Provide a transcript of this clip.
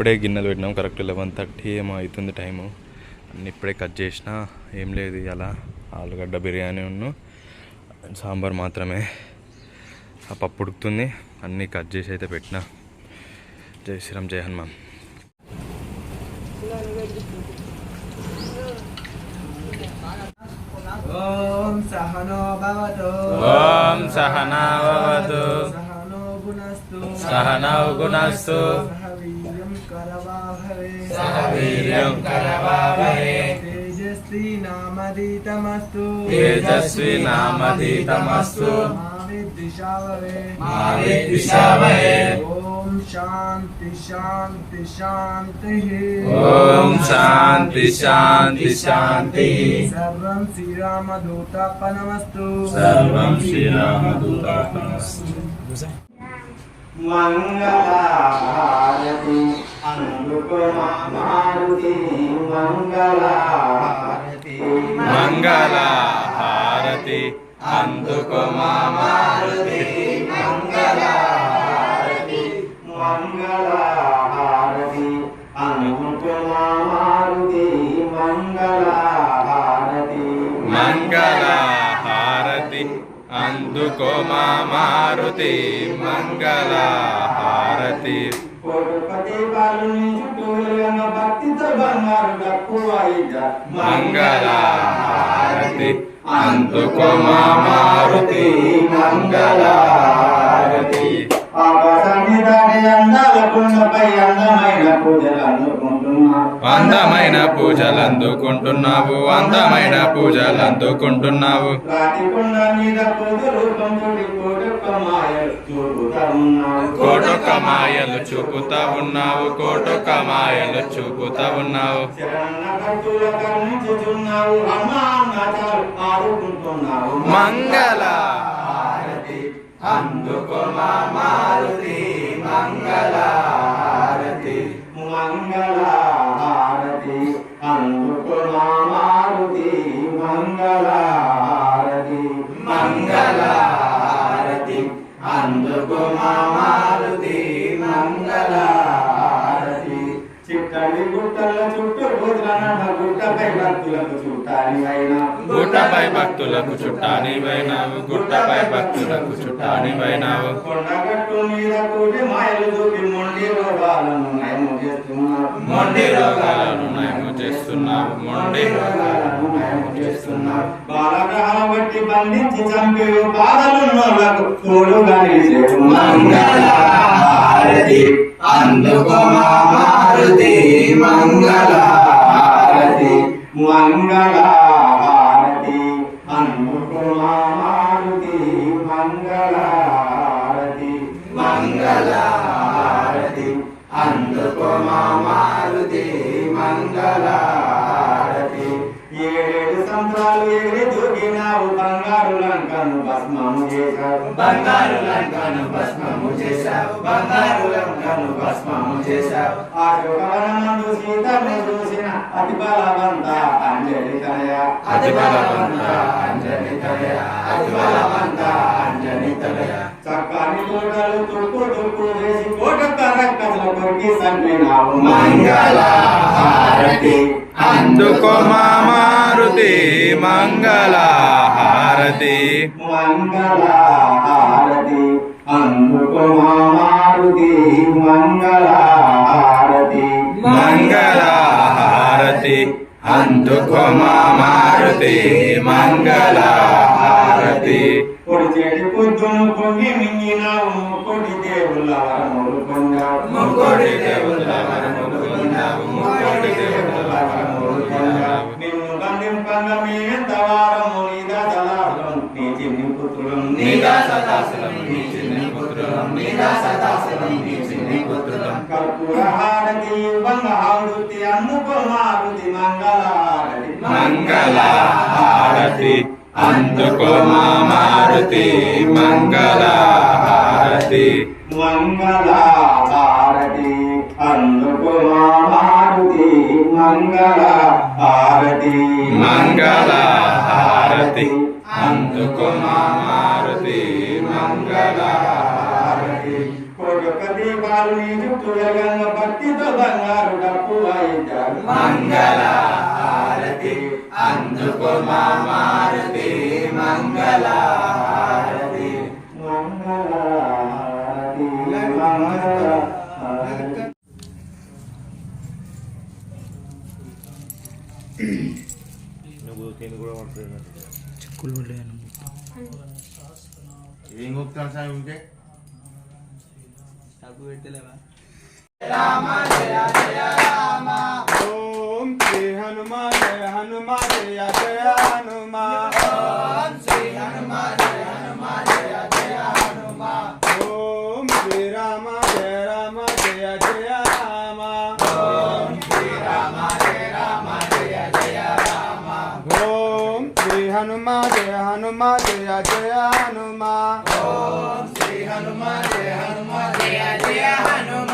ఇప్పుడే గిన్నెలు పెట్టినాం. కరెక్ట్ లెవెన్ థర్టీ ఏమో అవుతుంది టైము. అన్ని ఇప్పుడే కట్ చేసిన ఏం లేదు ఇలా ఆలుగడ్డ బిర్యానీ ఉన్ను సాంబార్ మాత్రమే. ఆ పప్పు ఉడుకుతుంది. అన్నీ కట్ చేసి అయితే పెట్టిన. జై శ్రీరామ్ జై హనుమాన్. ఓం సహనో భవతు. ఓం సహనావతు సహనో గుణస్తు. సహనౌ గుణస్తు. సహ వీర్యం కరవాహవే సహ వీర్యం కరవావహే. తేజస్వి నామదీతమస్తు తేజస్వి నామధీతమస్తు. మా విద్విషావహే మా విద్విషావహే ఓం శాంతి శాంతి శాంతి. ఓం శాంతి శాంతి శాంతి. సర్వం శ్రీరామదూతాపనమస్తు. అందుకో మారుతి మంగళ హారతి అందుకో మారుతి మారుతి మంగళహారతి మంగళ హారతి అందుకో మారుతి మంగళ హారతి కోటిపతి బాలుని చుట్టూ భక్తితో బంగారు మంగళ హారతి అందుకో మా మారుతి మంగళ హారతి. అందమైన పూజలు అందుకుంటున్నావు అందమైన పూజలు అందుకుంటున్నావు కోటొక్క మాయలు చూపుతా ఉన్నావు. కోటొక్క మాయలు చూపుతా ఉన్నావు కోటొక్క అందుకు మా మారుతి మంగళ చుట్టూ గుట్టపై భక్తులకు చుట్టాలి అయినా గుట్టపై భక్తులకు చుట్టానివైనావు గుట్టపై భక్తులకు చుట్టానివైనావు కొండగట్టు మీద కూడి మాయలు చూపి మొండి రోగాలను నయము చేస్తున్నావు మొండి రోగాలను నయము చేస్తున్నావు మొండి రోగాలను నయము చేస్తున్నావు బాలగ్రహాల బట్టి బంధించి చంపి బాధలున్నోళ్ళకు తోడుగా నిలిచేవు మంగళ హారతి అందుకో మారుతి. మంగళ మంగళ సంవత్సరాలు ఎగిరి దూకినావు బంగారు లంకను భస్మము చేశావు. బంగారు లంకను భస్మము చేశావు. బంగారు లంకను భస్మము చేశావు. అశోకవనమందు సీతను చూసిన అతి బలవంత అంజలి తనయ. అతి బలవంత అంజని తనయ. అతి బలవంత అంజని తనయ. చక్కని కోటలు తుక్కు తుక్కు వేసి కోటొక్క రక్కసుల కొరికి సంపినావు మంగళ హారతి అందుకో మా మారుతి మంగళ హారతి మంగళ హారతి అందుకో మారుతి మంగళ హారతి మంగళ హారతి అందుకో మారుతి మంగళ హారతి పొడి చెడి పొద్దును పొంగి మింగినావు ముక్కొడి దేవుళ్ళ వరములు పొందావు. ముక్కోడి దేవుళ్ళ వరములు పొందావు ముక్కోడి దేవుళ్ళ వరములు పొందావు. నిన్ను బంధింపంగా మీ ఎంత వారము నీ చిన్ని పుత్రులను నీ దాసదాసులం నీ చిన్ని పుత్రులం నీ దాసదాసులం నీ చిన్ని పుత్రులం కర్పూర హారతి బంగ హారతి అందుకో మారుతి మంగళ హారతి మంగళ మంగళ హారతి అందుకో మా మారుతి మంగళ హారతి కొడుక దీపాలు నీ భక్తితో బంగారు డప్పు వాయించారు మంగళ హారతి అందుకో మారుతి మంగళ హారతి చిక్కులు మంగళహారతి. ఏం గొప్పతాను సార్ ఉంటే ఓం శ్రీ హనుమా జయ హనుమా జయ జయ శ్రీ హనుమాన్ జయ హనుమాన్ జయ జయ హనుమాన్ ఓం శ్రీ హనుమాన్ జయ హనుమాన్ జయ జయ హనుమాన్